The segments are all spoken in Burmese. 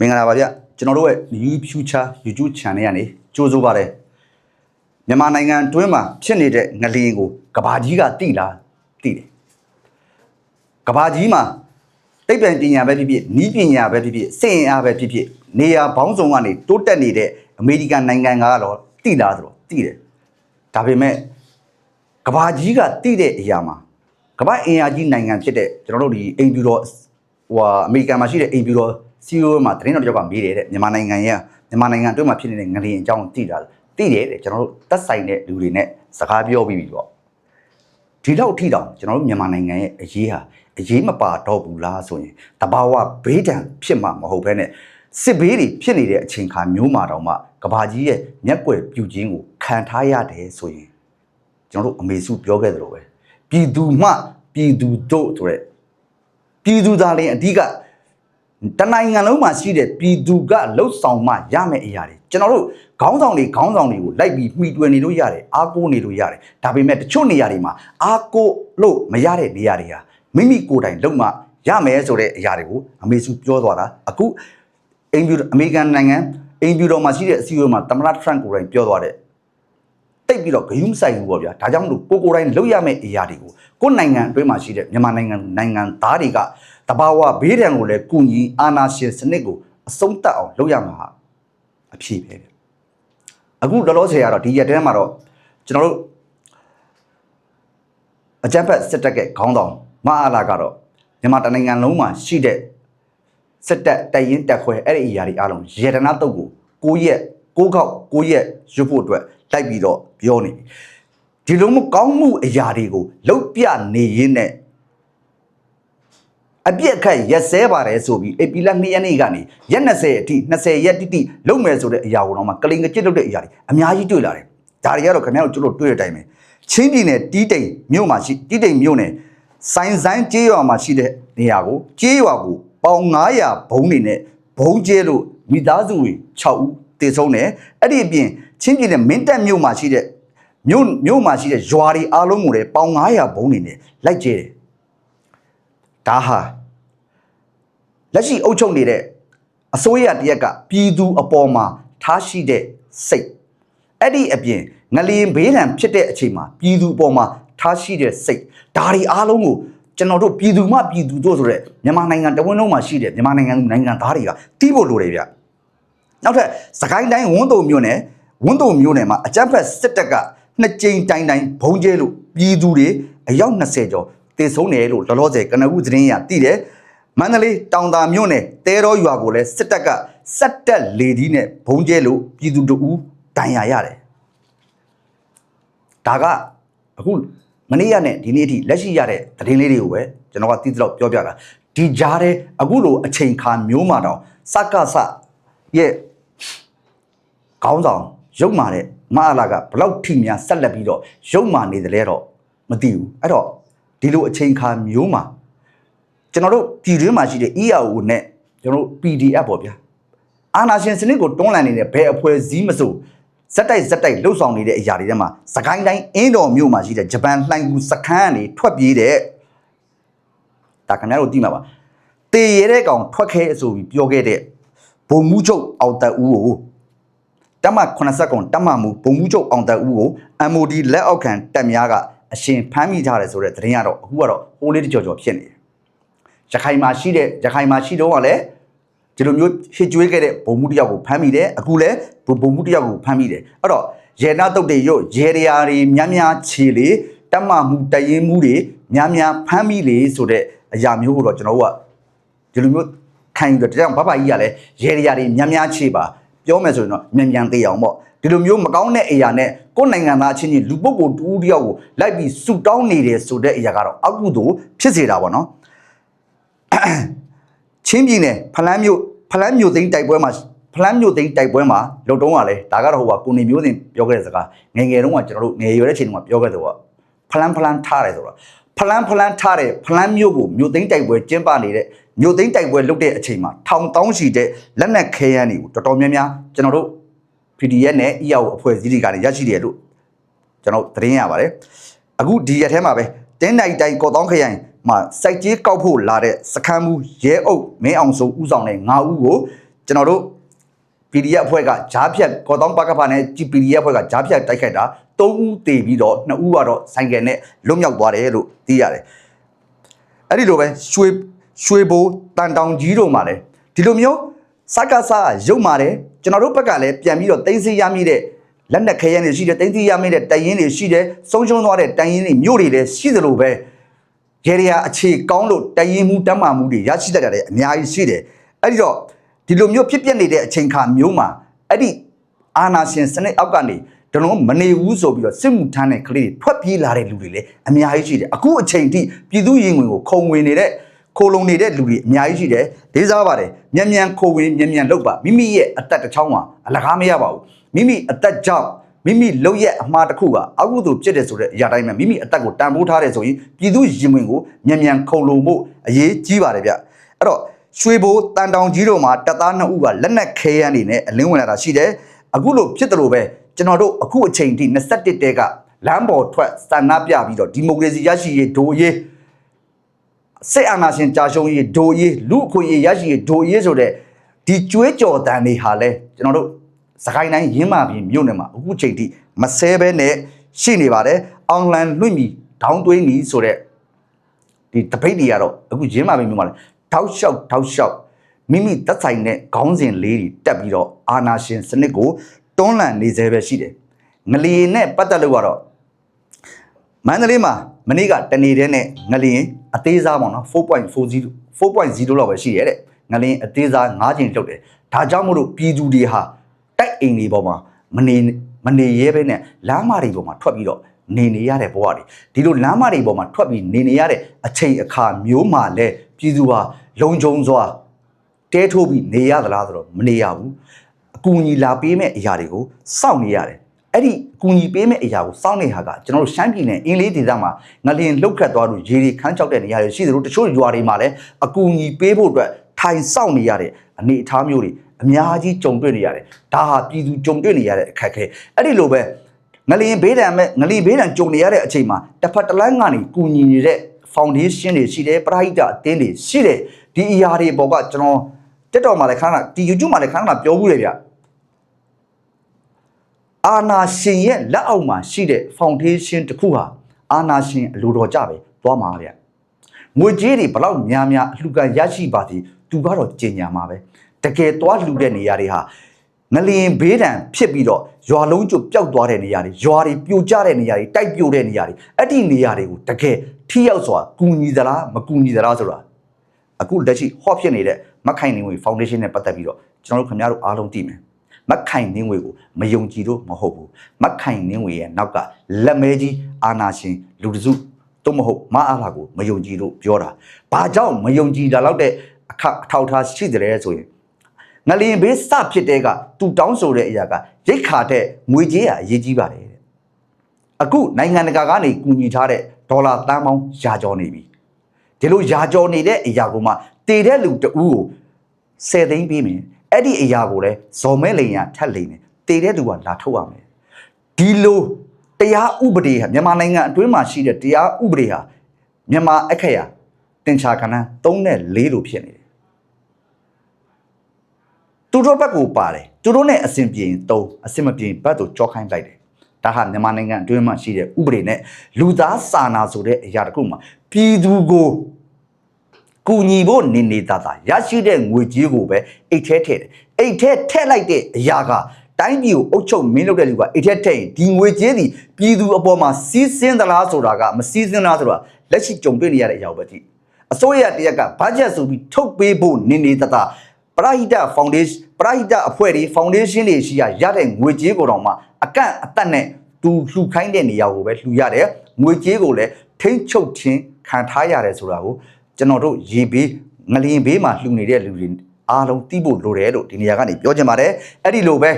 မင်္ဂလာပါဗျကျွန်တော်တို့ရဲ့ New Future YouTube Channel ကနေကြိုးစိုးပါတယ်မြန်မာနိုင်ငံတွင်းမှာဖြစ်နေတဲ့ငလျင်ကိုကဘာကြီးကတိလားတိတယ်ကဘာကြီးမှာသိပ္ပံပညာပဲဖြစ်ဖြစ်ဤပညာပဲဖြစ်ဖြစ်စိတ်အင်အားပဲဖြစ်ဖြစ်နေရာဘောင်းဆောင်ကနေတိုးတက်နေတဲ့အမေရိကန်နိုင်ငံကတော့တိလားဆိုတော့တိတယ်ဒါပေမဲ့ကဘာကြီးကတိတဲ့အရာမှာကဘာအင်အားကြီးနိုင်ငံဖြစ်တဲ့ကျွန်တော်တို့ဒီအိမ်ပြူတော်ဟိုဟာအမေရိကန်မှာရှိတဲ့အိမ်ပြူတော် စီယိုမှာသတင်းတော်တစ်ယောက်ကမေးတယ်တဲ့မြန်မာနိုင်ငံရဲ့မြန်မာနိုင်ငံအတွင်းမှာဖြစ်နေတဲ့ငလျင်အကြောင်းသိတာသိတယ်တဲ့ကျွန်တော်တို့သက်ဆိုင်တဲ့လူတွေနဲ့စကားပြောပြီးပြီပေါ့ဒီလောက်ထိတောင်ကျွန်တော်တို့မြန်မာနိုင်ငံရဲ့အရေးဟာအရေးမပါတော့ဘူးလားဆိုရင်တဘာဝဘေးဒဏ်ဖြစ်မှာမဟုတ်ဘဲနဲ့စစ်ဘေးတွေဖြစ်နေတဲ့အချိန်ခါမျိုးမှာတောင်မှကဘာကြီးရဲ့မျက်ကွယ်ပြုခြင်းကိုခံထားရတယ်ဆိုရင်ကျွန်တော်တို့အမေစုပြောခဲ့သလိုပဲပြည်သူမှပြည်သူတို့ဆိုတဲ့ပြည်သူသားလည်းအဓိက တနိုင်ငံလုံးမှာရှိတဲ့ပြည်သူကလှုပ်ဆောင်မှရမယ့်အရာတွေကျွန်တော်တို့ခေါင်းဆောင်တွေခေါင်းဆောင်တွေကိုလိုက်ပြီးမှီတွယ်နေလို့ရတယ်အားကိုးနေလို့ရတယ်ဒါပေမဲ့တချို့နေရာတွေမှာအားကိုးလို့မရတဲ့နေရာတွေဟာမိမိကိုယ်တိုင်လုံမှရမယ်ဆိုတဲ့အရာတွေကိုအမေစုပြောသွားတာအခုအင်ဂျူအမေရိကန်နိုင်ငံအင်ဂျူတော်မှာရှိတဲ့အစည်းအဝေးမှာသမ္မတထရန့်ကိုယ်တိုင်ပြောသွားတဲ့ တိတ်ပြီးတော့ဂယုမဆိုင်ဘူးပေါ့ဗျာဒါကြောင့်မလို့ကိုကိုယ်တိုင်းလုပ်ရမယ့်အရာတွေကိုကိုယ်နိုင်ငံအတွင်းမှာရှိတဲ့မြန်မာနိုင်ငံနိုင်ငံသားတွေကတဘာဝဘေးဒဏ်ကိုလည်းကုညီအာနာရှင်စနစ်ကိုအဆုံးသတ်အောင်လုပ်ရမှာဟာအဖြေပဲဗျအခုလောလောဆယ်ကတော့ဒီရက်တည်းမှာတော့ကျွန်တော်တို့အကြံဖက်စစ်တပ်ကခေါင်းဆောင်မအားလာကတော့မြန်မာတိုင်းနိုင်ငံလုံးမှာရှိတဲ့စစ်တပ်တိုက်ရင်တက်ခွဲအဲ့ဒီအရာတွေအားလုံးရေတနာတုတ်ကို6ရက်6ခေါက်6ရက်ရွတ်ဖို့အတွက် လိုက်ပြီးတော့ပြောနေပြီဒီလိုမကောင်းမှုအရာတွေကိုလှုပ်ပြနေရင်းနဲ့အပြစ်အခတ်ရက်စဲပါတယ်ဆိုပြီးအေပီလာ2ရက်နေ့ကနေရက်20အထိ20ရက်တိတိလုံမယ်ဆိုတဲ့အရာကိုတော့မှကလိန်ကကြစ်လုပ်တဲ့အရာတွေအများကြီးတွေ့လာတယ်ဒါတွေကတော့ခင်ဗျားတို့ကျွန်တော်တွေ့တဲ့အတိုင်းပဲချင်းပြည်နယ်တီးတိမ်မြို့မှာရှိတီးတိမ်မြို့နယ်ဆိုင်ဆိုင်ကျေးရွာမှာရှိတဲ့နေရာကိုကျေးရွာကိုပေါင်900ဘုံနေနဲ့ဘုံကျဲလို့မိသားစုတွေ6ဦးတည်ဆုံးတယ်အဲ့ဒီအပြင် ချင်းပြည်နယ်မင်းတပ်မြို့မှာရှိတဲ့မြို့မြို့မှာရှိတဲ့ရွာတွေအားလုံးကိုလည်းပေါင်900ဘုံနေနဲ့လိုက်ကျဲတယ်ဒါဟာလက်ရှိအုပ်ချုပ်နေတဲ့အစိုးရတရက်ကပြည်သူအပေါ်မှာထားရှိတဲ့စိတ်အဲ့ဒီအပြင်ငလျင်ဘေးဒဏ်ဖြစ်တဲ့အချိန်မှာပြည်သူအပေါ်မှာထားရှိတဲ့စိတ်ဒါတွေအားလုံးကိုကျွန်တော်တို့ပြည်သူမှပြည်သူတို့ဆိုတဲ့မြန်မာနိုင်ငံတဝန်းလုံးမှာရှိတဲ့မြန်မာနိုင်ငံသူနိုင်ငံသားတွေကတီးဖို့လိုတယ်ဗျနောက်ထပ်စကိုင်းတိုင်းဝန်းတုံမြို့နယ် ဝန်းတုံမြို့နယ်မှာအကြမ်းဖက်စစ်တပ်ကနှစ်ကြိမ်တိုင်တိုင်ဘုံကျဲလို့ပြည်သူတွေအယောက်20ကျော်တေဆုံးတယ်လို့လောလောဆယ်ကနဦးသတင်းရသိတယ်မန္တလေးတောင်သာမြို့နယ်တဲတော်ရွာကိုလည်းစစ်တပ်ကစက်တက်လေဒီနဲ့ဘုံကျဲလို့ပြည်သူတို့ဦးတန်ရာရတယ်ဒါကအခုမနေ့ကနဲ့ဒီနေ့အထိလက်ရှိရတဲ့သတင်းလေးတွေကိုပဲကျွန်တော်ကသိသလောက်ပြောပြတာဒီကြားတဲ့အခုလိုအချိန်ခါမျိုးမှာတော့စကစရဲ့ခေါင်းဆောင် ရုပ်မာတဲ့မအလာကဘလောက်ထိများဆက်လက်ပြီးတော့ရုပ်မာနေတယ်လဲတော့မသိဘူးအဲ့တော့ဒီလိုအချိန်ခါမျိုးမှာကျွန်တော်တို့ပြည်တွင်းမှာရှိတဲ့ EAO နဲ့ကျွန်တော်တို့ PDF ပေါ့ဗျာအာနာရှင်စနစ်ကိုတွန်းလှန်နေတဲ့ဘယ်အဖွဲ့အစည်းမဆိုဇက်တိုက်ဇက်တိုက်လှုပ်ဆောင်နေတဲ့အရာတွေထဲမှာစကိုင်းတိုင်းအင်းတော်မြို့မှာရှိတဲ့ဂျပန်လှိုင်ကူစခန်းကနေထွက်ပြေးတဲ့ဒါခင်ဗျားတို့သိမှာပါတေရဲတဲ့ကောင်ထွက်ခဲဆိုပြီးပြောခဲ့တဲ့ဘုံမှုချုပ်အောင်တက်ဦးကို တမ80ကွန်တမမှုဘုံမှုချုပ်အောင်တက်ဦးကို MOD လက်အောက်ခံတပ်များကအရှင်ဖမ်းမိထားတယ်ဆိုတဲ့သတင်းကတော့အခုကတော့ဟိုးလေးတကြော်ကြော်ဖြစ်နေတယ်ရခိုင်မှာရှိတဲ့ရခိုင်မှာရှိတော့ကလည်းဒီလိုမျိုးဟစ်ကြွေးခဲ့တဲ့ဘုံမှုတစ်ယောက်ကိုဖမ်းမိတယ်အခုလည်းဘုဘုံမှုတစ်ယောက်ကိုဖမ်းမိတယ်အဲ့တော့ရေနာတုတ်တွေရုတ်ရေရရာတွေများများခြေလေတက်မမှုတရင်မှုတွေများများဖမ်းမိလေဆိုတဲ့အရာမျိုးကိုတော့ကျွန်တော်တို့ကဒီလိုမျိုးခံယူတော့တရားဘဘကြီးကလည်းရေရရာတွေများများခြေပါ ပြောမယ်ဆိုရင်တော့မြန်မြန်သေးအောင်ပေါ့ဒီလိုမျိုးမကောင်းတဲ့အရာနဲ့ကိုယ်နိုင်ငံသားအချင်းချင်းလူပုဂ္ဂိုလ်တူဦးတယောက်ကိုလိုက်ပြီးဆူတောင်းနေတယ်ဆိုတဲ့အရာကတော့အကုသို့ဖြစ်စေတာပေါ့နော်ချင်းပြည်နယ်ဖလန်းမြို့ဖလန်းမြို့သိန်းတိုက်ပွဲမှာဖလန်းမြို့သိန်းတိုက်ပွဲမှာလုံတုံးကလည်းဒါကတော့ဟိုကကိုနေမျိုးစင်ပြောခဲ့တဲ့စကားငယ်ငယ်တုန်းကကျွန်တော်တို့ငယ်ရွယ်တဲ့ချိန်တုန်းကပြောခဲ့တယ်ပေါ့ဖလန်းဖလန်းထားတယ်ဆိုတော့ဖလန်းဖလန်းထားတယ်ဖလန်းမြို့ကိုမြို့သိန်းတိုက်ပွဲကျင်းပနေတဲ့ မြို့သိန်းတိုက်ပွဲလုပ်တဲ့အချိန်မှာထောင်တောင်းရှိတဲ့လက်နက်ခဲယမ်းတွေကိုတော်တော်များများကျွန်တော်တို့ PDF နဲ့ EAO အဖွဲ့အစည်းတွေကနေရရှိတယ်လို့ကျွန်တော်သတင်းရပါတယ်အခုဒီရက်ထဲမှာပဲတင်းနိုင်တိုင်းကော်တောင်းခရိုင်မှာစိုက်ကြီးကောက်ဖို့လာတဲ့စခန်းမူရဲအုပ်မင်းအောင်စိုးဦးဆောင်တဲ့9ဦးကိုကျွန်တော်တို့ PDF အဖွဲ့ကဂျားဖြတ်ကော်တောင်းပကဖာနဲ့ PDF အဖွဲ့ကဂျားဖြတ်တိုက်ခိုက်တာ၃ဦးတည်ပြီးတော့2ဦးကတော့ဆိုင်ကယ်နဲ့လွတ်မြောက်သွားတယ်လို့သိရတယ်အဲ့ဒီလိုပဲရွှေ ရွှေဘိုးတန်တောင်ကြီးတို့မှာလည်းဒီလိုမျိုးစကားစားရုပ်မာတယ်ကျွန်တော်တို့ဘက်ကလည်းပြန်ပြီးတော့တင်းစီရမိတဲ့လက်နက်ခဲယမ်းတွေရှိတယ်တင်းစီရမိတဲ့တိုင်ရင်တွေရှိတယ်ဆုံးရှုံးသွားတဲ့တိုင်ရင်တွေမြို့တွေလည်းရှိသလိုပဲရေရီယာအခြေကောင်းလို့တရင်မှုတမ်းမာမှုတွေရရှိတတ်တယ်အများကြီးရှိတယ်အဲ့ဒီတော့ဒီလိုမျိုးဖြစ်ပျက်နေတဲ့အချိန်ခါမျိုးမှာအဲ့ဒီအာနာရှင်စနစ်အောက်ကနေတလုံးမနေဘူးဆိုပြီးတော့စစ်မှုထမ်းတဲ့ကလေးတွေထွက်ပြေးလာတဲ့လူတွေလည်းအများကြီးရှိတယ်အခုအချိန်ထိပြည်သူရင်ဝင်ကိုခုံဝင်နေတဲ့ ခိုလုံနေတဲ့လူတွေအများကြီးရှိတယ်ဒေးစားပါတယ်မြန်မြန်ခိုဝင်မြန်မြန်လုပ်ပါမိမိရဲ့အသက်တစ်ချောင်းမှာအလကားမရပါဘူးမိမိအသက်ကြောင့်မိမိလုံရက်အမှားတစ်ခုကအကုသိုလ်ဖြစ်တယ်ဆိုတဲ့အရာတိုင်းမှာမိမိအသက်ကိုတန်ဖိုးထားတယ်ဆိုရင်ပြည်သူရင်ဝင်ကိုမြန်မြန်ခုံလုံဖို့အရေးကြီးပါတယ်ဗျအဲ့တော့ရွှေဘိုးတန်တောင်ကြီးတို့မှာတပ်သားနှစ်ဦးကလက်နက်ခဲယမ်းတွေနဲ့အလင်းဝင်လာတာရှိတယ်အခုလို့ဖြစ်တယ်လို့ပဲကျွန်တော်တို့အခုအချိန်ထိ21တဲကလမ်းပေါ်ထွက်စန္ဒပြပြီးတော့ဒီမိုကရေစီရရှိရေးဒိုရေး စစ်အာဏာရှင်ကြာရှုံးရေးဒိုရေးလူအခွင့်အရေးရရှိရေးဒိုရေးဆိုတဲ့ဒီကျွေးကြော်တန်တွေဟာလဲကျွန်တော်တို့စကိုင်းတိုင်းရင်းမာပြည်မြို့နယ်မှာအခုချိန်ထိမဆဲဘဲနဲ့ရှိနေပါတယ်။အောင်လန်လွင့်မီဒေါင်းသွင်းနီဆိုတဲ့ဒီတပိတ်တွေကတော့အခုရင်းမာပြည်မြို့မှာလည်းထောက်လျှောက်ထောက်လျှောက်မိမိသက်ဆိုင်တဲ့ခေါင်းစဉ်လေးတွေတက်ပြီးတော့အာနာရှင်စနစ်ကိုတွန်းလှန်နေသေးပဲရှိတယ်။ငလီနဲ့ပတ်သက်လို့ကတော့မန္တလေးမှာမနေ့ကတနေတည်းနဲ့ငလီရင် အသေးစားပေါ့နော်4.40 4.0လောက်ပဲရှိရတဲ့ငလီရင်အသေးစား9ချိန်လှုပ်တယ်။ဒါကြောင့်မို့လို့ပြည်သူတွေဟာတိုက်အိမ်တွေပေါ်မှာမနေမနေရဲပဲနဲ့လမ်းမတွေပေါ်မှာထွက်ပြီးတော့နေနေရတဲ့ဘဝတွေဒီလိုလမ်းမတွေပေါ်မှာထွက်ပြီးနေနေရတဲ့အချိန်အခါမျိုးမှာလဲပြည်သူဟာလုံခြုံစွာတဲထိုးပြီးနေရသလားဆိုတော့မနေရဘူးအကူအညီလာပေးမဲ့အရာတွေကိုစောင့်နေရတယ် အဲ့ဒီအကူအညီပေးမဲ့အရာကိုစောင့်နေဟာကကျွန်တော်တို့ရှမ်းပြည်နယ်အင်းလေးဒေသမှာငလျင်လှုပ်ခတ်သွားလို့ရေတွေခန်းချောက်တဲ့နေရာတွေရှိသလိုတချို့ရွာတွေမှာလည်းအကူအညီပေးဖို့အတွက်ထိုင်စောင့်နေရတဲ့အနေအထားမျိုးတွေအများကြီးကြုံတွေ့နေရတယ်ဒါဟာပြည်သူကြုံတွေ့နေရတဲ့အခက်အခဲအဲ့ဒီလိုပဲငလျင်ဘေးဒဏ်မဲ့ငလီဘေးဒဏ်ကြုံနေရတဲ့အချိန်မှာတစ်ဖက်တစ်လမ်းကနေကူညီနေတဲ့ foundation တွေရှိတယ်ပရိဟိတအသင်းတွေရှိတယ်ဒီအရာတွေပေါ်ကကျွန်တော်တက်တော်မှာလည်းခဏခဏဒီ YouTube မှာလည်းခဏခဏပြောဘူးလေဗျ အာနာရှင်ရဲ့လက်အောက်မှာရှိတဲ့ foundation တစ်ခုဟာအာနာရှင်အလိုတော်ကြပဲသွားမှာဗျငွေကြေးတွေဘလောက်များများအလှူခံရရှိပါသည်သူကတော့ကြင်ညာမှာပဲတကယ်သွားလှူတဲ့နေရာတွေဟာငလျင်ဘေးဒဏ်ဖြစ်ပြီးတော့ရွာလုံးကျွတ်ပျောက်သွားတဲ့နေရာတွေရွာတွေပြိုကျတဲ့နေရာတွေတိုက်ပြိုတဲ့နေရာတွေအဲ့ဒီနေရာတွေကိုတကယ်ထိရောက်စွာကူညီသလားမကူညီသလားဆိုတာအခုလက်ရှိဟော့ဖြစ်နေတဲ့မခိုင်နေငွေဖောင်ဒေးရှင်းနဲ့ပတ်သက်ပြီးတော့ကျွန်တော်တို့ခင်ဗျားတို့အားလုံးသိမယ် မခိုင်နင်းဝေကိုမယုံကြည်လို့မဟုတ်ဘူးမခိုင်နင်းဝေရဲ့နောက်ကလက်မဲကြီးအာနာရှင်လူတစုတော့မဟုတ်မအားလာကိုမယုံကြည်လို့ပြောတာဘာကြောင့်မယုံကြည်တာလောက်တဲ့အခအထောက်အထားရှိတယ်ဆိုရင်ငလျင်ဘေးစဖြစ်တဲ့ကသူတောင်းဆိုတဲ့အရာကရိတ်ခါတဲ့ငွေကြေးရအရေးကြီးပါတယ်တဲ့အခုနိုင်ငံတကာကနေကူညီထားတဲ့ဒေါ်လာတန်းပေါင်းရာကျော်နေပြီဒီလိုရာကျော်နေတဲ့အရာကိုမှတည်တဲ့လူတဦးကို10သိန်းပေးမယ် အဲ့ဒီအရာကိုလည်းဇော်မဲလိန်ရထက်လိန်မယ်တည်တဲ့လူကလာထုတ်ရမယ်ဒီလိုတရားဥပဒေဟာမြန်မာနိုင်ငံအတွင်းမှာရှိတဲ့တရားဥပဒေဟာမြန်မာအခက်ရတင်ချာကဏ္ဍ3နဲ့4လို့ဖြစ်နေတယ်သူတို့ဘက်ကိုပါတယ်သူတို့နဲ့အစဉ်ပြေရင်3အစဉ်မပြေရင်ဘက်ကိုကြောခိုင်းလိုက်တယ်ဒါဟာမြန်မာနိုင်ငံအတွင်းမှာရှိတဲ့ဥပဒေနဲ့လူသားစာနာဆိုတဲ့အရာတစ်ခုမှာပြည်သူကို ကူညီဖို့နေနေသားသားရရှိတဲ့ငွေကြေးကိုပဲအိတ်ထဲထည့်တယ်အိတ်ထဲထည့်လိုက်တဲ့အရာကတိုင်းပြည်ကိုအုပ်ချုပ်မင်းလုပ်တဲ့လူကအိတ်ထဲထည့်ရင်ဒီငွေကြေးဒီပြည်သူအပေါ်မှာစီးဆင်းသလားဆိုတာကမစီးဆင်းလားဆိုတာလက်ရှိကြုံတွေ့နေရတဲ့အရာပဲကြည့်အစိုးရတရက်ကဘတ်ဂျက်ဆိုပြီးထုတ်ပေးဖို့နေနေသားသားပရိဟိတဖောင်ဒေးရှင်းပရိဟိတအဖွဲ့တွေဖောင်ဒေးရှင်းတွေရှိရရတဲ့ငွေကြေးကိုတော့မှအကန့်အသတ်နဲ့သူလှူခိုင်းတဲ့နေရာကိုပဲလှူရတယ်ငွေကြေးကိုလည်းထိမ့်ချုပ်ခြင်းခံထားရတယ်ဆိုတာကို ကျွန်တော်တို့ရေဘေးငလျင်ဘေးမှာလှူနေတဲ့လူတွေအားလုံးသိဖို့လိုတယ်လို့ဒီနေရာကနေပြောချင်ပါတယ်အဲ့ဒီလိုပဲ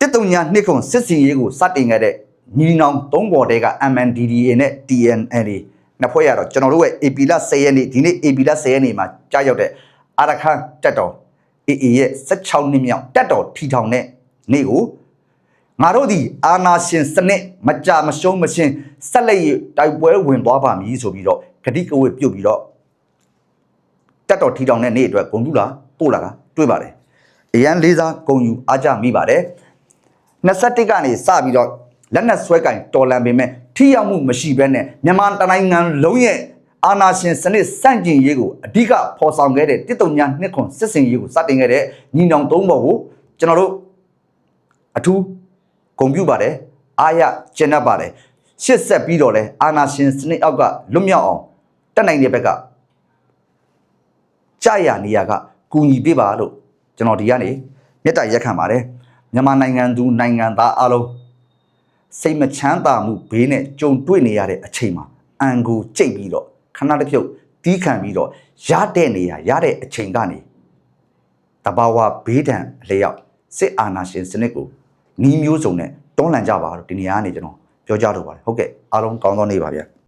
တစ်တုံညာနှစ်ခုစစ်စင်ရေးကိုစတင်ခဲ့တဲ့ညီနောင်သုံးပေါ်တဲက MNDDA နဲ့ TNL နှစ်ဖွဲ့ရတော့ကျွန်တော်တို့ရဲ့ AP လ10ရက်နေ့ဒီနေ့ AP လ10ရက်နေ့မှာကြားရောက်တဲ့အာရခန်တက်တော် AA ရဲ့16နှစ်မြောက်တက်တော်ထီထောင်တဲ့နေ့ကို ငါတို့ဒီအာနာရှင်စနစ်မကြမရှုံးမရှင်းဆက်လက်ရတိုက်ပွဲဝင်သွားပါမည်ဆိုပြီးတော့ဂတိကဝတ်ပြုတ်ပြီးတော့တက်တော်ထီထောင်တဲ့နေ့အတွက်ဂုံတူလာပို့လာတာတွေ့ပါတယ်အရန်လေးစားဂုံယူအားကြမိပါတယ်21ကနေစပြီးတော့လက်နက်ဆွဲကင်တော်လန်ပေမဲ့ထိရောက်မှုမရှိဘဲနဲ့မြန်မာတိုင်းနိုင်ငံလုံးရဲ့အာဏာရှင်စနစ်စန့်ကျင်ရေးကိုအဓိကဖော်ဆောင်ခဲ့တဲ့တစ်တုံညာနှစ်ခွန်စစ်စင်ရေးကိုစတင်ခဲ့တဲ့ညီနောင်သုံးဘော်ကိုကျွန်တော်တို့အထူး ဂုဏ်ပြုပါတယ်အားရကျင့်တတ်ပါတယ်ရှစ်ဆက်ပြီးတော့လဲအာနာရှင်စနစ်အောက်ကလွတ်မြောက်အောင်တက်နိုင်တဲ့ဘက်ကကြာရနေရကကူညီပေးပါလို့ကျွန်တော်ဒီကနေမေတ္တာရက်ခံပါတယ်မြန်မာနိုင်ငံသူနိုင်ငံသားအားလုံးစိတ်မချမ်းသာမှုဘေးနဲ့ကြုံတွေ့နေရတဲ့အချိန်မှာအန်ကိုကြိတ်ပြီးတော့ခဏတစ်ဖြုတ်တီးခံပြီးတော့ရတဲ့နေရရတဲ့အချိန်ကနေတဘာဝဘေးဒဏ်အလျောက်စစ်အာဏာရှင်စနစ်ကို နှီးမျိုးစုံနဲ့တွန်းလှန်ကြပါလို့ဒီနေရာကနေကျွန်တော်ပြောကြတော့ပါတယ်ဟုတ်ကဲ့အားလုံးကောင်းသောနေ့ပါဗျာ